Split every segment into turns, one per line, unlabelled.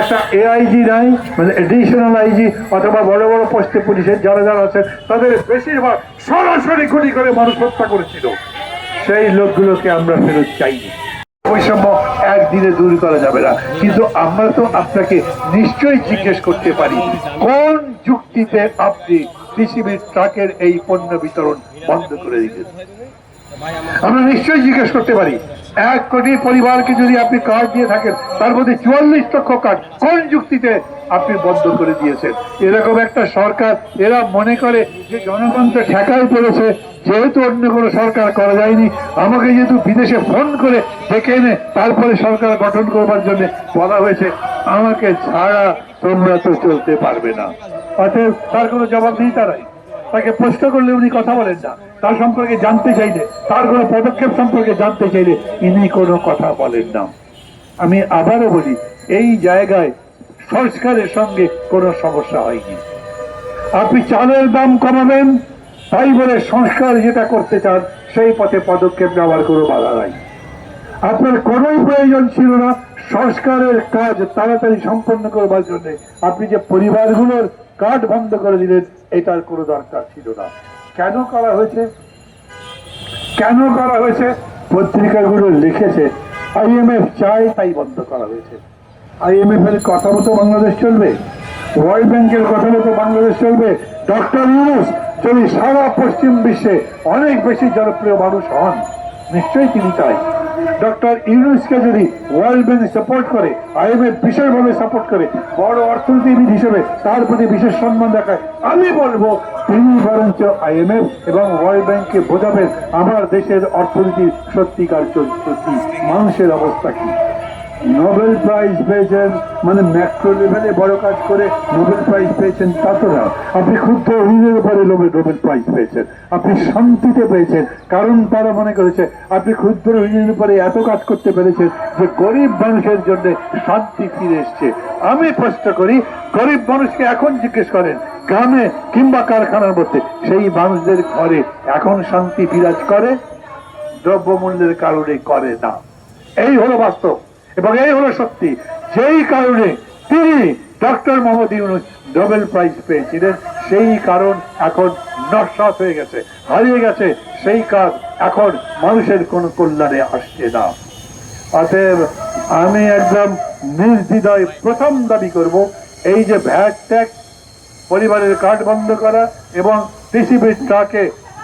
একটা এআইজি নাই মানে এডিশনাল আইজি অথবা বড় বড় পোস্টে পুলিশের যারা যারা আছেন, তাদের বেশিরভাগ সরাসরি গুলি করে মানুষ হত্যা করেছিল। সেই লোকগুলোকে আমরা ফেরত চাইনি। বৈষম্য একদিনে দূর করা যাবে না। কিন্তু আমরা তো আপনাকে নিশ্চয়ই জিজ্ঞেস করতে পারি, কোন যুক্তিতে আপনি পৃথিবীর ট্রাকের এই পণ্য বিতরণ বন্ধ করে দিলেন? আমরা নিশ্চয়ই জিজ্ঞেস করতে পারি। এক কোটি পরিবারকে যদি আপনি কার্ড দিয়ে থাকেন, তার মধ্যে চুয়াল্লিশ লক্ষ কার্ড কোন যুক্তিতে আপনি বন্ধ করে দিয়েছেন? এরকম একটা সরকার, এরা মনে করে যে জনগণ তো ঠেকায় পড়েছে, যেহেতু অন্য কোনো সরকার করা যায়নি, আমাকে যেহেতু বিদেশে ফোন করে ডেকে এনে তারপরে সরকার গঠন করবার জন্য বলা হয়েছে, আমাকে ছাড়া তোমরা তো চলতে পারবে না। অতএব তার কোনো জবাব নেই তারাই। তাকে প্রশ্ন করলে উনি কথা বলেন না। তার সম্পর্কে জানতে চাইলে, তার কোনো পদক্ষেপ সম্পর্কে জানতে চাইলে ইনি কোনো কথা বলেন না। আমি আবারও বলি, এই জায়গায় সংস্কারের সঙ্গে কোনো সমস্যা হয়নি। আপনি চালের দাম কমাবেন, তাই বলে সংস্কার যেটা করতে চান, সেই পথে পদক্ষেপ নেওয়ার কোনো বাধা নাই। আপনার কোনোই প্রয়োজন ছিল না সংস্কারের কাজ তাড়াতাড়ি সম্পন্ন করবার জন্য আপনি যে পরিবারগুলোর কাঠ বন্ধ করে দিলেন এটার কোনো দরকার ছিল না। কেন করা হয়েছে? কেন করা হয়েছে? পত্রিকাগুলো লিখেছে আইএমএফ চায় তাই বন্ধ করা হয়েছে। আইএমএফ এর কথা মতো বাংলাদেশ চলবে, ওয়ার্ল্ড ব্যাংকের কথা মতো বাংলাদেশ চলবে। ডক্টর ইউনুস, যদি সারা পশ্চিম বিশ্বে অনেক বেশি জনপ্রিয় মানুষ হন, নিশ্চয়ই তিনি চাই। ডক্টর ইউনুসকে যদি ওয়ার্ল্ড ব্যাংক সাপোর্ট করে, আইএমএফ বিশেষভাবে সাপোর্ট করে, বড় অর্থনীতিবিদ হিসেবে তার প্রতি বিশেষ সম্মান দেখায়, আমি বলব তিনি বরঞ্চ আইএমএফ এবং ওয়ার্ল্ড ব্যাংককে বোঝাবেন আমার দেশের অর্থনীতি সত্যিকার চলছে কি, মানুষের অবস্থা কি। নোবেল প্রাইজ পেয়েছেন মানে ম্যাক্রো লেভেলে বড় কাজ করে নোবেল প্রাইজ পেয়েছেন তা তো না আপনি ক্ষুদ্র ঋণের উপরে নোবেল নোবেল প্রাইজ পেয়েছেন। আপনি শান্তিতে পেয়েছেন। কারণ তারা মনে করেছে, আপনি ক্ষুদ্র ঋণের উপরে এত কাজ করতে পেরেছেন যে গরিব মানুষের জন্য শান্তি ফিরে এসছে। আমি প্রশ্ন করি, গরিব মানুষকে এখন জিজ্ঞেস করেন, গ্রামে কিংবা কারখানার মধ্যে, সেই মানুষদের ঘরে এখন শান্তি বিরাজ করে? দ্রব্যমূল্যের কারণে করে না। এই হলো বাস্তব। এবং এই হলো সত্যি। যেই কারণে তিনি doctor Mohammad Yunus Nobel prize পেয়েছিলেন, সেই কারণ এখন নস্বাত হয়ে গেছে, হারিয়ে গেছে, সেই কাজ এখন মানুষের কোনো কল্যাণে আসছে না। অতএব আমি একদম নির্দ্বিধায় প্রথম দাবি করব, এই যে ভ্যাট ট্যাক্স পরিবারের কার্ড বন্ধ করা এবং পৃথিবীর ট্রাকে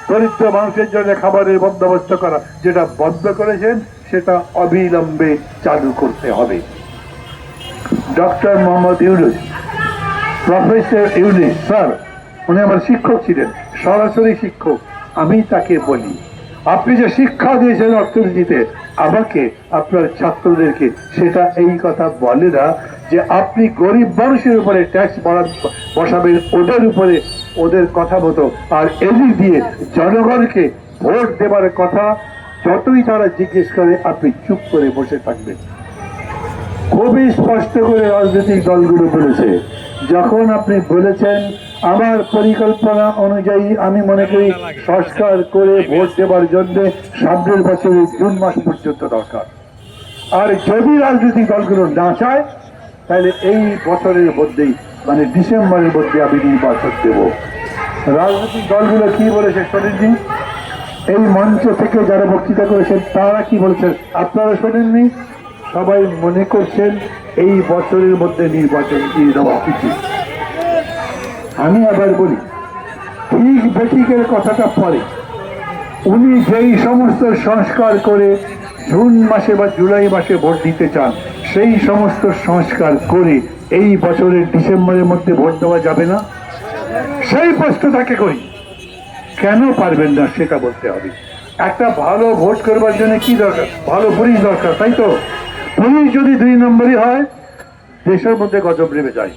দরিদ্র মানুষের জন্য খাবারের বন্দোবস্ত করা, যেটা বন্ধ করেছেন সেটা অবিলম্বে চালু করতে হবে। Doctor Mohammad Yunus, professor Yunus, sir, উনি আমার শিক্ষক ছিলেন, সরাসরি শিক্ষক, আমি তাকে বলি, আপনি যে শিক্ষা দিয়েছেন অর্থনীতিতে, আমাকে আপনার ছাত্রদেরকে সেটা এই কথা বলে না যে আপনি গরিব মানুষের উপরে ট্যাক্স বসাবেন, ওদের উপরে ওদের কথা মতো, আর এদিক দিয়ে জনগণকে ভোট দেবার কথা যতই তারা জিজ্ঞেস করে, আপনি চুপ করে বসে থাকবেন। খুবই স্পষ্ট করে রাজনৈতিক দলগুলো বলেছে, যখন আপনি বলেছেন, আমার পরিকল্পনা অনুযায়ী আমি মনে করি সংস্কার করে ভোট দেওয়ার জন্য সামনের বছরের জুন মাস পর্যন্ত দরকার। আর যদি রাজনৈতিক দলগুলো না চায়, তাহলে এই বছরের মধ্যেই মানে ডিসেম্বরের মধ্যে আমি নির্বাচন দেব। রাজনৈতিক দলগুলো কি বলেছে শোনেননি এই মঞ্চ থেকে যারা বক্তৃতা করেছেন, তারা কি বলেছেন? আপনারা শোনেননি? সবাই মনে করছেন এই বছরের মধ্যে নির্বাচন দিয়ে দেওয়া উচিত? আমি আবার বলি, ঠিক বেঠিকের কথাটা পরে। উনি যেই সমস্ত সংস্কার করে জুন মাসে বা জুলাই মাসে ভোট দিতে চান, সেই সমস্ত সংস্কার করে এই বছরের ডিসেম্বরের মধ্যে ভোট দেওয়া যাবে না? সেই প্রশ্ন তাকে করি। কেন পারবেন না সেটা বলতে হবে। একটা ভালো ভোট করবার জন্য কি দরকার? ভালো পুলিশ দরকার, তাই তো? পুলিশ যদি দুই নম্বরই হয়, দেশের মধ্যে গজব নেমে যায়।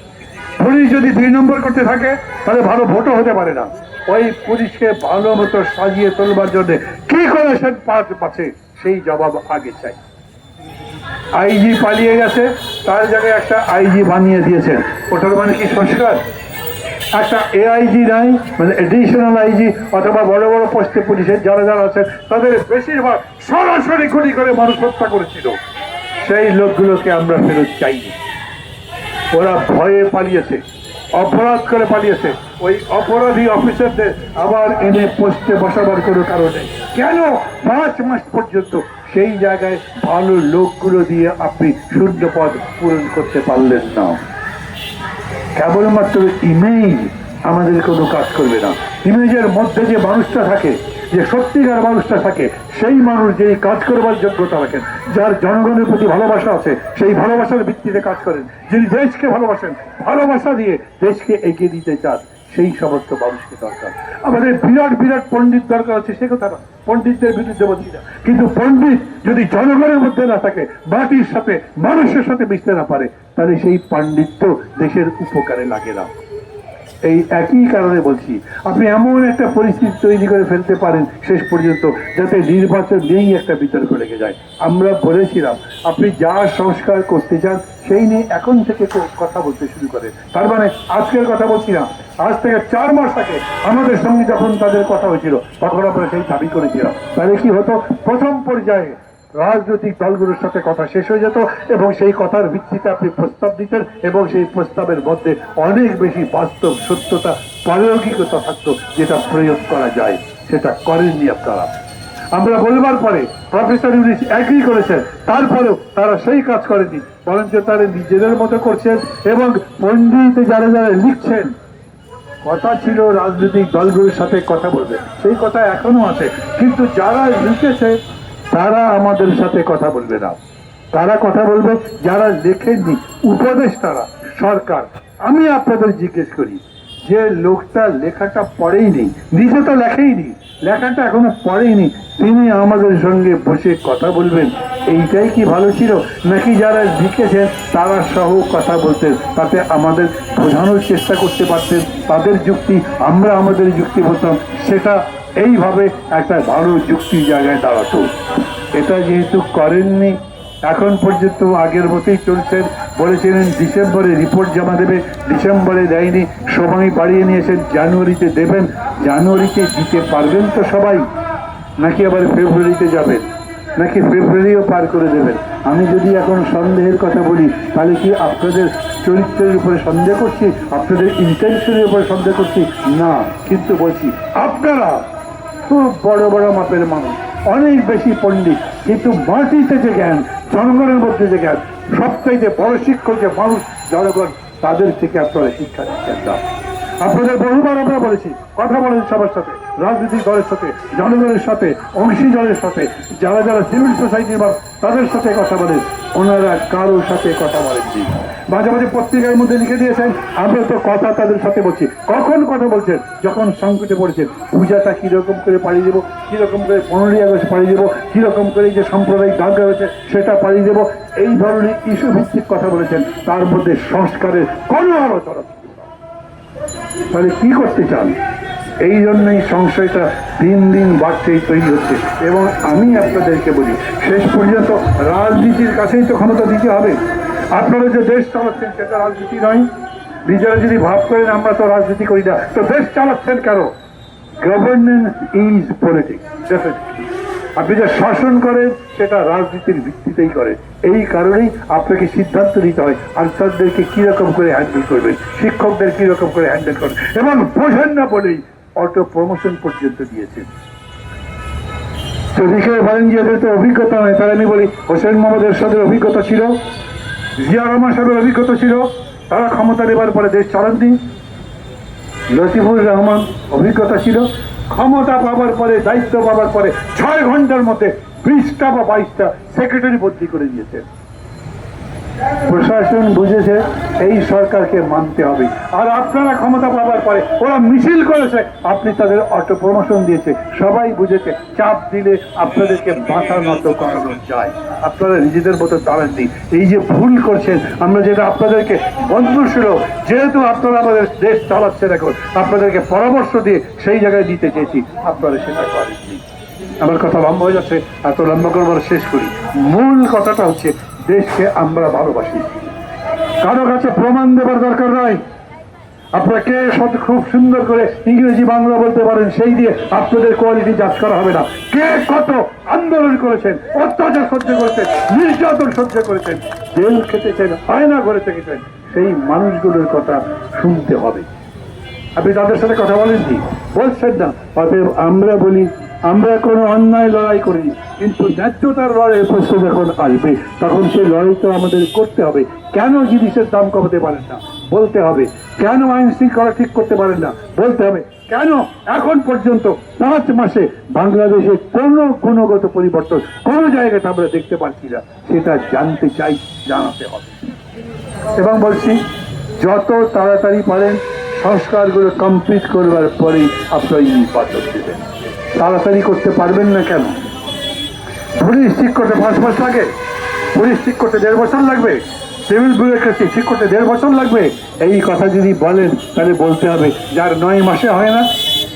পুলিশ যদি দুই নম্বর করতে থাকে, তাহলে ভালো ভোটও হতে পারে না। ওই পুলিশকে ভালো মতো সাজিয়ে তোলবার জন্য কি করে সে পাঁচ পাচ্ছে সেই জবাব আগে চাই। আইজি পালিয়ে গেছে, তার জায়গায় একটা আইজি বানিয়ে দিয়েছেন। ওটার মানে কি সংস্কার? একটা এআইজি নাই মানে এডিশনাল আইজি অথবা বড় বড় পোস্টে পুলিশের যারা যারা আছেন, তাদের বেশিরভাগ সরাসরি গুলি করে মানুষ হত্যা করেছিল। সেই লোকগুলোকে আমরা ফেরত চাইনি। ওরা ভয়ে পালিয়েছে, অপরাধ করে পালিয়েছে। ওই অপরাধী অফিসারদের আবার এনে পোস্টে বসাবার কোনো কারণে কেন? পাঁচ মাস পর্যন্ত সেই জায়গায় ভালো লোকগুলো দিয়ে আপনি শূন্য পদ পূরণ করতে পারলেন না। কেবলমাত্র ইমেজ আমাদের কোনো কাজ করবে না। ইমেজের মধ্যে যে মানুষটা থাকে, যে সত্যিকার মানুষটা থাকে, সেই মানুষ যেই কাজ করবার যোগ্যতা রাখেন, যার জনগণের প্রতি ভালোবাসা আছে, সেই ভালোবাসার ভিত্তিতে কাজ করেন। যিনি দেশকে ভালোবাসেন, ভালোবাসা দিয়ে দেশকে এগিয়ে দিতে চান। সেই সমস্ত মানুষকে দরকার। আমাদের বিরাট বিরাট পণ্ডিত দরকার আছে, সে কথা না। পণ্ডিতদের বিরুদ্ধে বলছি না। কিন্তু পণ্ডিত যদি জনগণের মধ্যে না থাকে, মাটির সাথে, মানুষের সাথে মিশতে না পারে, তাহলে সেই পাণ্ডিত্য দেশের উপকারে লাগে না। এই একই কারণে বলছি, আপনি এমন একটা পরিস্থিতি তৈরি করে ফেলতে পারেন শেষ পর্যন্ত, যাতে নির্বাচন নিয়েই একটা বিতর্ক লেগে যায়। আমরা বলেছিলাম, আপনি যা সংস্কার করতে চান, সেই নিয়ে এখন থেকে কথা বলতে শুরু করে তার মানে আজকের কথা বলছি না আজ থেকে চার মাস আগে আমাদের সঙ্গে যখন তাদের কথা হয়েছিল, তখন আমরা সেই দাবি করেছিলাম। তাহলে কি হতো? প্রথম পর্যায়ে রাজনৈতিক দলগুলোর সাথে কথা শেষ হয়ে যেত এবং সেই কথার ভিত্তিতে আপনি প্রস্তাব দিতেন এবং সেই প্রস্তাবের মধ্যে অনেক বেশি বাস্তব সত্যতা, প্রায়োগিকতা থাকতো যেটা প্রয়োগ করা যায়। সেটা করেননি আপনারা। আমরা বলবার পরে প্রফেসর ইউনিস এগ্রি করেছেন। তারপরেও তারা সেই কাজ করেনি, বরঞ্চ তারা নিজেদের মতো করছেন এবং পণ্ডিত যারা যারা লিখছেন কথা ছিল, রাজনৈতিক দলগুলোর সাথে কথা বলবে। সেই কথা এখনও আছে। কিন্তু যারা লিখেছে, তারা আমাদের সাথে কথা বলবে না। তারা কথা বলবে, যারা লেখেননি উপদেশ তারা সরকার। আমি আপনাদের জিজ্ঞেস করি যে লোকটা লেখাটা পড়েইনি নিজে তো লেখেইনি, লেখাটা এখনও পড়েইনি, তিনি আমাদের সঙ্গে বসে কথা বলবেন। এইটাই কি ভালো ছিল? নাকি যারা লিখেছেন তারা সহ কথা বলতেন, তাতে আমাদের বোঝানোর চেষ্টা করতে পারতেন, তাদের যুক্তি, আমরা আমাদের যুক্তি বলতাম, সেটা এইভাবে একটা ভালো যুক্তির জায়গায় দাঁড়াতো। এটা যেহেতু করেননি, এখন পর্যন্ত আগের মতোই চলছেন। বলেছিলেন, ডিসেম্বরে রিপোর্ট জমা দেবে। ডিসেম্বরে দেয়নি, সময় বাড়িয়ে নিয়েছেন, জানুয়ারিতে দেবেন। জানুয়ারিতে দিতে পারবেন তো সবাই, নাকি আবার ফেব্রুয়ারিতে যাবেন? নাকি ফেব্রুয়ারিও পার করে দেবেন? আমি যদি এখন সন্দেহের কথা বলি, তাহলে কি আপনাদের চরিত্রের উপরে সন্দেহ করছি? আপনাদের ইন্টেনশনের উপরে সন্দেহ করছি? না, কিন্তু বলছি, আপনারা খুব বড় বড় মাপের মানুষ, অনেক বেশি পণ্ডিত, কিন্তু মাটিতে যে জ্ঞান জনগণের মধ্যে যে জ্ঞান সবচাইতে বড় শিক্ষক যে মানুষ জনগণ, তাদের থেকে আপনারা শিক্ষা দিচ্ছেন না। আপনাদের বহুবার আমরা বলেছি, কথা বলেছি সবার সাথে। রাজনৈতিক দলের সাথে, জনগণের সাথে অংশীজনের সাথে, যারা যারা সিভিল সোসাইটির বা তাদের সাথে কথা বলেন। ওনারা কারোর সাথে কথা বলেননি। মাঝে মাঝে পত্রিকার মধ্যে লিখে দিয়েছেন, আমরা তো কথা তাদের সাথে বলছি। কখন কথা বলছেন? যখন সংকটে পড়েছেন, পূজাটা কীরকম করে পাড়িয়ে দেবো? কীরকম করে পনেরোই আগস্ট পাড়িয়ে দেবো? কীরকম করে যে সাম্প্রদায়িক দাঙ্গা হয়েছে সেটা পাড়িয়ে দেবো? এই ধরনের ইস্যু ভিত্তিক কথা বলেছেন। তার মধ্যে সংস্কারের কোনো আলোচনা তাহলে কি করতে চান? এই জন্যই সংশয়টা দিন দিন বাড়তেই তৈরি হচ্ছে। এবং আমি আপনাদেরকে বলি, শেষ পর্যন্ত রাজনীতির কাছেই তো ক্ষমতা দিতে হবে। আপনারা যে দেশ চালাচ্ছেন সেটা রাজনীতি নয়। নিজেরা যদি ভাব করেন, আমরা তো রাজনীতি করি না। তো দেশ চালাচ্ছেন কেন? গভর্নেন্স ইজ পলিটিক্স আপনি যে শাসন করেন, সেটা রাজনীতির ভিত্তিতেই করেন। এই কারণেই আপনাকে সিদ্ধান্ত নিতে হয়, আনসারদেরকে কীরকম করে হ্যান্ডেল করবেন, শিক্ষকদের কীরকম করে হ্যান্ডেল করবেন। এবং বোঝেন না বলেই অটো প্রমোশন পর্যন্ত দিয়েছেন। যদি কেউ বলেন যে অভিজ্ঞতা নয় তাহলে আমি বলি, হোসেন মোহাম্মদ এরশাদের অভিজ্ঞতা ছিল, জিয়া রহমান সাহেবের অভিজ্ঞতা ছিল, তারা ক্ষমতা নেবার পরে দেশ চালাননি লতিফুর রহমান অভিজ্ঞতা ছিল, ক্ষমতা পাবার পরে, দায়িত্ব পাবার পরে ছয় ঘণ্টার মধ্যে বিশটা বা বাইশটা সেক্রেটারি বদলি করে দিয়েছেন। প্রশাসন বুঝেছে এই সরকারকে মানতে হবে। আর আপনারা ক্ষমতা পাবার পরে ওরা মিছিল করেছে। আপনি তাদের অটো প্রমোশন দিয়েছে। সবাই বুঝেছে, চাপ দিলে আপনাদেরকে মাথা নত করানো যায়। আপনারা নিজেদের মতো দাঁড়াননি এই যে ভুল করছেন, আমরা যেটা আপনাদেরকে বন্ধু সুলভ যেহেতু আপনারা আমাদের দেশ চালাচ্ছেন এখন, আপনাদেরকে পরামর্শ দিয়ে সেই জায়গায় দিতে চেয়েছি, আপনারা সেটা করেননি। আমার কথা লম্বা হয়ে যাচ্ছে, এত লম্বা করবার শেষ করি। মূল কথাটা হচ্ছে দেশকে আমরা ভালোবাসি। কারও কাছে প্রমাণ দেবার দরকার নয় আপনারা কে খুব সুন্দর করে ইংরেজি, বাংলা বলতে পারেন, সেই দিয়ে আপনাদের কোয়ালিটি যাচ করা হবে না। কে কত আন্দোলন করেছেন, অত্যাচার সহ্য করেছেন, নির্যাতন সহ্য করেছেন, জেল খেটেছেন, আয়না করে থেকেছেন, সেই মানুষগুলোর কথা শুনতে হবে। আপনি তাদের সাথে কথা বলেননি? বলছেন না। অতএব আমরা বলি আমরা কোনো অন্যায় লড়াই করি কিন্তু ন্যায্যতার লড়াই প্রশ্ন যখন আসবে, তখন সেই লড়াই তো আমাদের করতে হবে। কেন জিনিসের দাম কমাতে পারেন না? বলতে হবে। কেন আইন শৃঙ্খলা ঠিক করতে পারেন না? বলতে হবে। কেন এখন পর্যন্ত পাঁচ মাসে বাংলাদেশে কোনো গুণগত পরিবর্তন কোনো জায়গাতে আমরা দেখতে পাচ্ছি না? সেটা জানতে চাই, জানাতে হবে। এবং বলছি, যত তাড়াতাড়ি পারেন, সংস্কারগুলো কমপ্লিট করবার পরেই আপনার নির্বাচন দেবেন। তাড়াতাড়ি করতে পারবেন না কেন? পুলিশ ঠিক করতে পাঁচ মাস লাগে। পুলিশ ঠিক করতে দেড় বছর লাগবে। সিভিল ব্যুরোক্রেসি ঠিক করতে দেড় বছর লাগবে। এই কথা যদি বলেন, তাহলে বলতে হবে, যার নয় মাসে হয় না,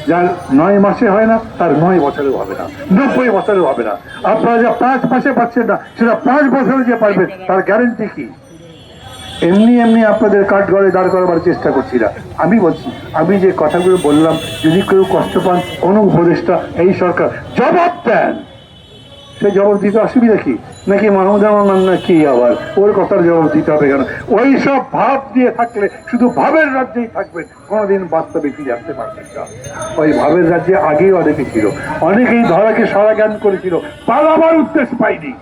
যার নয় মাসে হয় না, তার নয় বছরেও হবে না, নব্বই বছরেও হবে না। আপনারা যা পাঁচ মাসে পাচ্ছেন না, সেটা পাঁচ বছরে যে পারবেন, তার গ্যারেন্টি কি? এমনি এমনি আপনাদের কাঠ গড়ে দাঁড় করাবার চেষ্টা করছি না। আমি বলছি, আমি যে কথাগুলো বললাম, যদি কেউ কষ্ট পান, কোনো উপদেষ্টা, এই সরকার, জবাব দেন। সে জবাব দিতে অসুবিধা কি? নাকি মাহমুদ রহমান না কি আবার? ওর কথার জবাব দিতে হবে কেন? ওই সব ভাব দিয়ে থাকলে শুধু ভাবের রাজ্যেই থাকবেন, কোনোদিন বাস্তবে ফিরে আসতে পারবেন না। ওই ভাবের রাজ্যে আগেই অনেকে ছিল। অনেকেই ধরাকে সারা জ্ঞান করেছিল, পালাবার উদ্দেশ্য পাইনি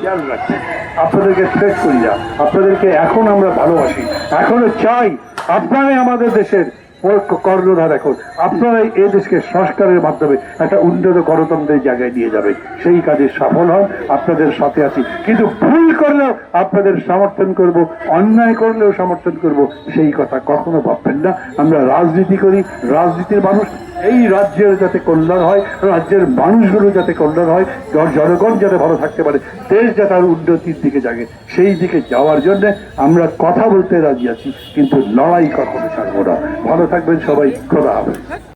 খেয়াল রাখবেন। আপনাদেরকে থ্রেট করি না। আপনাদেরকে এখন আমরা ভালোবাসি। এখনও চাই আপনারাই আমাদের দেশের কর্ণধার এখন। আপনারাই এই দেশকে সংস্কারের মাধ্যমে একটা উন্নত গণতন্ত্রের জায়গায় নিয়ে যাবে সেই কাজে সফল হন, আপনাদের সাথে আছি। কিন্তু ভুল করলেও আপনাদের সমর্থন করব, অন্যায় করলেও সমর্থন করব, সেই কথা কখনো ভাববেন না। আমরা রাজনীতি করি, রাজনীতির মানুষ। এই রাজ্যের যাতে কল্যাণ হয়, রাজ্যের মানুষগুলো যাতে কল্যাণ হয় জনগণ যাতে ভালো থাকতে পারে, দেশ যাতে আরও উন্নতির দিকে জাগে, সেই দিকে যাওয়ার জন্য আমরা কথা বলতে রাজি আছি, কিন্তু লড়াই কখনো ছাড়বো না। ভালো থাকবেন সবাই খোদা